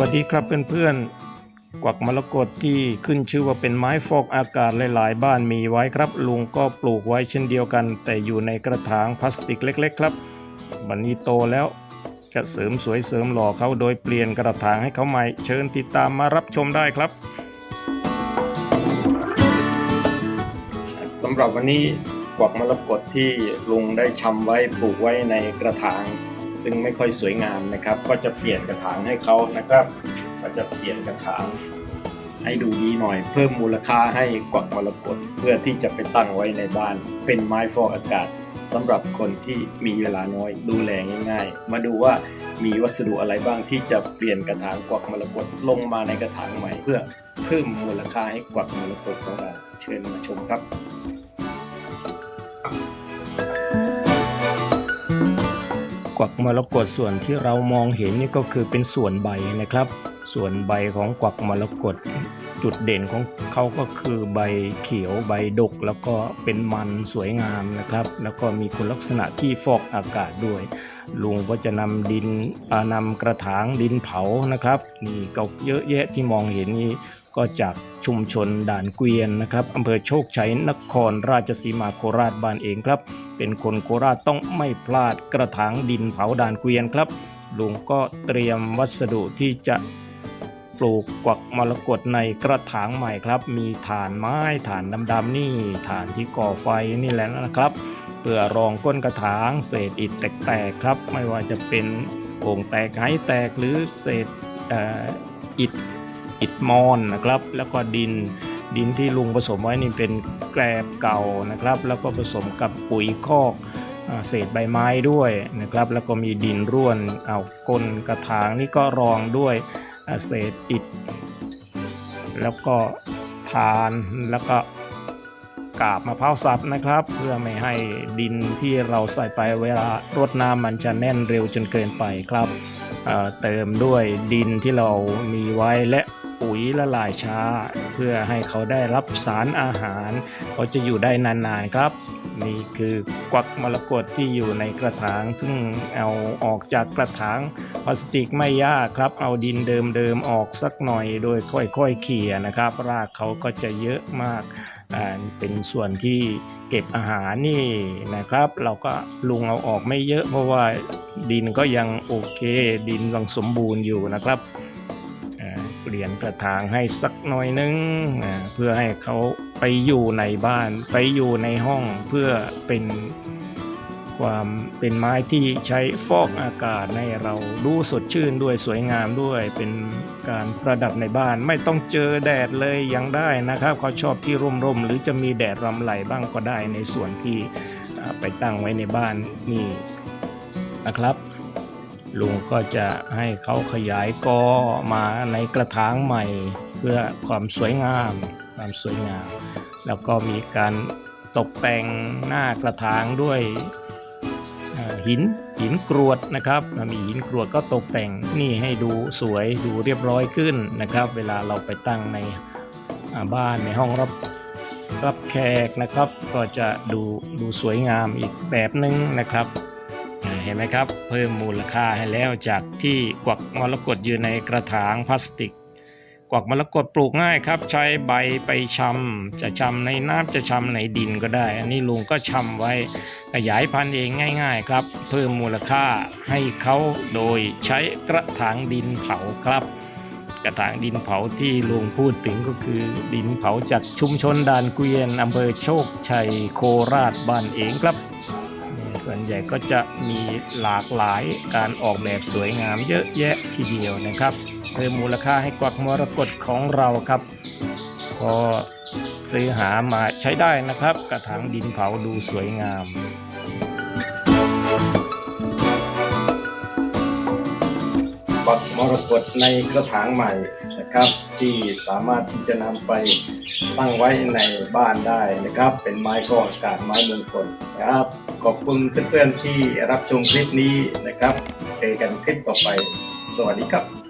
วัสดีครับเพื่อนๆ กวักมรกตที่ขึ้นชื่อว่าเป็นไม้ฟอกอากาศหลาย ๆ บ้านมีไว้ครับ ลุงก็ปลูกไว้เช่นเดียวกัน แต่อยู่ในกระถางพลาสติกเล็ก ๆ ครับ บันนี้โตแล้วจะเสริมสวยเสริมหล่อเขาโดยเปลี่ยนกระถางให้เขาใหม่ เชิญติดตามมารับชมได้ครับสำหรับวันนี้กวักมรกตที่ลุงได้ชำไว้ปลูกไว้ในกระถาง ซึ่งไม่ค่อยสวยงามนะครับ ก็จะเปลี่ยนกระถางให้เขานะครับก็จะเปลี่ยนกระถางให้ดูดีหน่อย เพิ่มมูลค่าให้กวักมรกตเพื่อที่จะไปตั้งไว้ในบ้าน เป็นไม้ฟอกอากาศสำหรับคนที่มีเวลาน้อยดูแลง่ายๆ มาดูว่ามีวัสดุอะไรบ้างที่จะเปลี่ยนกระถางกวักมรกตลงมาในกระถางใหม่ เพื่อเพิ่มมูลค่าให้กวักมรกตของเราเชิญมาชมครับ วักมรกตส่วนที่เรามองเห็นนี่ก็คือเป็นส่วนใบนะครับ ส่วนใบของกวักมรกตจุดเด่นของเขาก็คือใบเขียวใบดก แล้วก็เป็นมันสวยงามนะครับ แล้วก็มีคุณลักษณะที่ฟอกอากาศด้วย ลุงก็จะนำดินนำกระถางดินเผานะครับนี่ก็เยอะแยะที่มองเห็นนี่ ก็จากชุมชนด่านเกวียนนะครับอำเภอโชคชัยนครราชสีมาโคราชบ้านเองครับ เป็นคนโคราชต้องไม่พลาดกระถางดินเผาด่านเกวียนครับลุงก็เตรียมวัสดุที่จะปลูกกวักมรกตในกระถางใหม่ครับ มีถ่านไม้ถ่านดำๆนี่ถ่านที่ก่อไฟนี่แหละนะครับเพื่อรองก้นกระถางเศษอิฐแตกๆครับ ไม่ว่าจะเป็นโอ่งแตกไห้แตกหรือเศษอ,อ,อิฐ อิฐมอนนะครับ แล้วก็ดินดินที่ลุงผสมไว้นี่เป็นแกลบเก่านะครับ แล้วก็ผสมกับปุ๋ยคอกเศษใบไม้ด้วยนะครับ แล้วก็มีดินร่วนเอาก้นกระถางนี่ก็รองด้วยเศษอิฐ แล้วก็ทานแล้วก็กาบมะพร้าวสับนะครับ เพื่อไม่ให้ดินที่เราใส่ไปเวลารดน้ำมันจะแน่นเร็วจนเกินไปครับ เติมด้วยดินที่เรามีไว้และปุ๋ยละลายช้า เพื่อให้เขาได้รับสารอาหาร เขาจะอยู่ได้นานๆครับ นี่คือกวักมรกตที่อยู่ในกระถาง ซึ่งเอาออกจากกระถางพลาสติกไม่ยากครับ เอาดินเดิมๆออกสักหน่อยโดยค่อยๆเขี่ยนะครับ รากเขาก็จะเยอะมาก เป็นส่วนที่เก็บอาหารนี่นะครับ เราก็ลุงเอาออกไม่เยอะเพราะว่าดินก็ยังโอเค ดินยังสมบูรณ์อยู่นะครับเปลี่ยนกระถางให้สักหน่อยนึงอ่าเพื่อให้เขาไปอยู่ในบ้านไปอยู่ในห้องเพื่อเป็น ความเป็นไม้ที่ใช้ฟอกอากาศให้เราดูสดชื่นด้วยสวยงามด้วย เป็นการประดับในบ้านไม่ต้องเจอแดดเลยยังได้นะครับเขาชอบที่ร่มๆหรือจะมีแดดรำไหลบ้างก็ได้ในส่วนที่ไปตั้งไว้ในบ้านนี่นะครับลุงก็จะให้เขาขยายกอมาในกระถางใหม่ เพื่อความสวยงามความสวยงาม แล้วก็มีการตกแต่งหน้ากระถางด้วย หินหินกรวดนะครับมีหินกรวดก็ตกแต่งนี่ให้ดูสวยดูเรียบร้อยขึ้นนะครับ เวลาเราไปตั้งในบ้านในห้องรับรับแขกนะครับ ก็จะดูดูสวยงามอีกแบบหนึ่งนะครับเห็นไหมครับ เพิ่มมูลค่าให้แล้วจากที่กวักมรกตอยู่ในกระถางพลาสติก กวักมรกตปลูกง่ายครับ ใช้ใบไปชำจะชำในน้ำจะชำในดินก็ได้ อันนี้ลุงก็ชำไว้ขยายพันธุ์เองง่าย ๆ ครับ เพิ่มมูลค่าให้เขาโดยใช้กระถางดินเผาครับกระถางดินเผาที่ลุงพูดถึงก็คือ ดินเผาจากชุมชนด่านเกวียนอำเภอโชคชัยโคราชบ้านเองครับ ส่วนใหญ่ก็จะมีหลากหลายการออกแบบสวยงามเยอะแยะทีเดียวนะครับ เพิ่มมูลค่าให้กวักมรกตของเราครับพอซื้อหามาใช้ได้นะครับ กระถางดินเผาดูสวยงามกวักมรกตในกระถางใหม่นะครับ ที่สามารถที่จะนำไปตั้งไว้ในบ้านได้นะครับ เป็นไม้ฟออากาศไม้มงคลนะครับ ขอบคุณเพื่อนๆที่รับชมคลิปนี้นะครับเจอกันคลิปต่อไป สวัสดีครับ